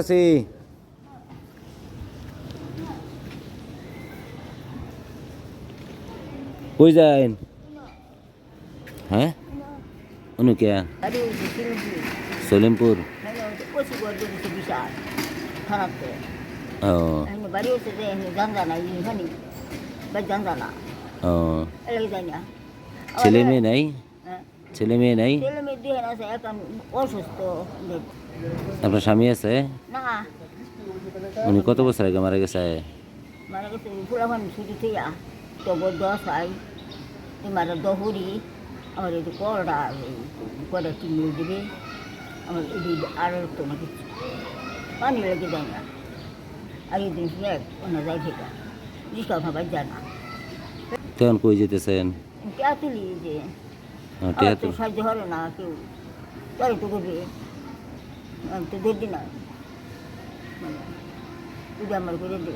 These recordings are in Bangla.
আছি কই যাইন হ্যাঁ অনু কে আরে ওই যে সিলিন্ডার, সলিমপুর মানে ওই যে কচি গর্ত দিছে বিশাল, খারাপতে। ও এখানে বাড়ি হচ্ছে যে এখানে জানজা নাই, এখানে বাড়ি জানজা না। ও এলাকা যায় না। ছেলে মেয়ে নাই হ্যাঁ, ছেলে মেয়ে নাই ছেলে মেয়ে দিয়ে আছে, এখন অসুস্থ। আপনার স্বামী আছে? না, উনি কত বছর আগে মারা গেছে? মারা গেছে ছুটি থইয়া, দশ হয়, তোমার দহুরি, আমার এই কিনে দিবে, আমার এই আর পানি লেগে না। আর এই দিন ফ্ল্যাট, অন্য যায় থেকে। রিক্সা ভাবার যায় না। তখন কই যেতেছেন? যে? সাহায্য না কেউ। তো করবে। তো দেখবি না। মানে আমার করে দে।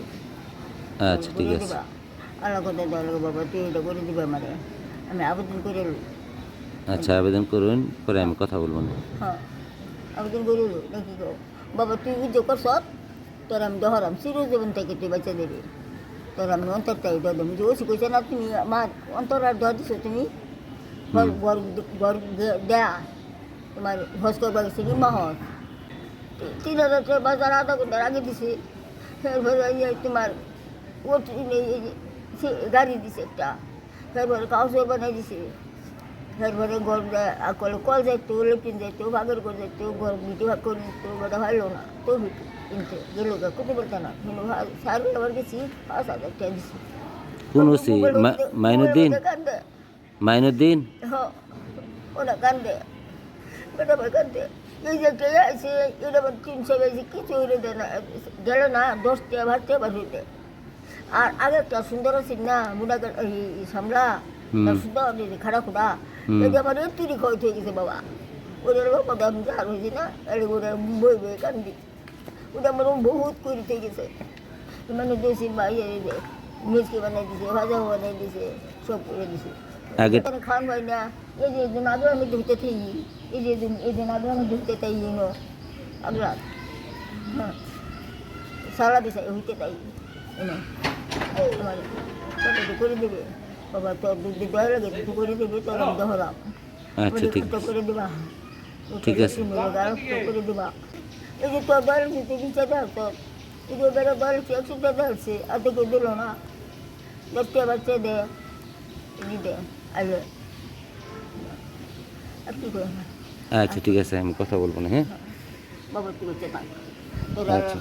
আচ্ছা ঠিক আছে। আল্লাহ কথা দেওয়া বাবা তুই এটা করে দিবে আমারে। আমি আবেদন করে আচ্ছা আবেদন করুন পরে আমি কথা বলব। না হ্যাঁ আবেদন করে নাকি বাবা তুই বুঝতে করছ তোর আমি দহরাম চিরজীবন থেকে তুই বাচ্চা দেবে। তোর আমি অন্তর চাই দর দেবো। যে কইছে না তুমি আমার অন্তর আর দর দিছো তুমি ঘর ঘর ঘর দেয়া। তোমার হজ করবার গেছে কি তিন হাজার টাকা বাজার আধা ঘণ্টার আগে দিছে। যে তোমার ও গাড়ি দিছে একটা। এরপরে কাউসর বানাই দিছে। এরপরে ঘর কল কল যাইতো লেট্রিন যাইতো ভাগের করে যাইতো ঘর মিটি ভাগ করে দিত ওটা ভালো না তো কিনতে গেল কোথায় বলতে না। কিন্তু সার আবার গেছি পাঁচ হাজার টাকা দিছি। কোন ওসি মাইনুদ্দিন? মাইনুদ্দিন? হ্যাঁ ওরা কান্দে। ওটা কান্দে। এই যে কে আছে এটা আবার তিনশো বেশি কিছু হইলে দেয় না গেলে না দশটা ভাততে আবার হইতে আর আগে একটা সুন্দর আছে না মুডা এই সামলা হুম। তার সুন্দর এই যে খাড়া খুঁড়া হুম। এই যে আমার এই তুরি খাওয়াই হয়ে গেছে বাবা ওদের বাবা আমি আগে খান হয় না। এই যে দিন আগে আমি ধুতে থাকি এই যে দিন এই দিন আগে আমি ধুতে তাই আগলা হ্যাঁ। সারা হইতে তাই আমার করে দেবে। বাবা তোর দুধ দিতে লাগে তুই করে দিবি তোর দহরাম আচ্ছা ঠিক করে দিবা। ঠিক আছে। করে দিবা। এই যে তোর বাড়ি দিতে বিচার দাও তোর এই যে বেড়ে বাড়ি একশো টাকা আছে আর তোকে দিল না। দশটা বাচ্চা দে। দিতে আইলে আর কি করে আচ্ছা ঠিক আছে আমি কথা বলব না হ্যাঁ? তোর আচ্ছা।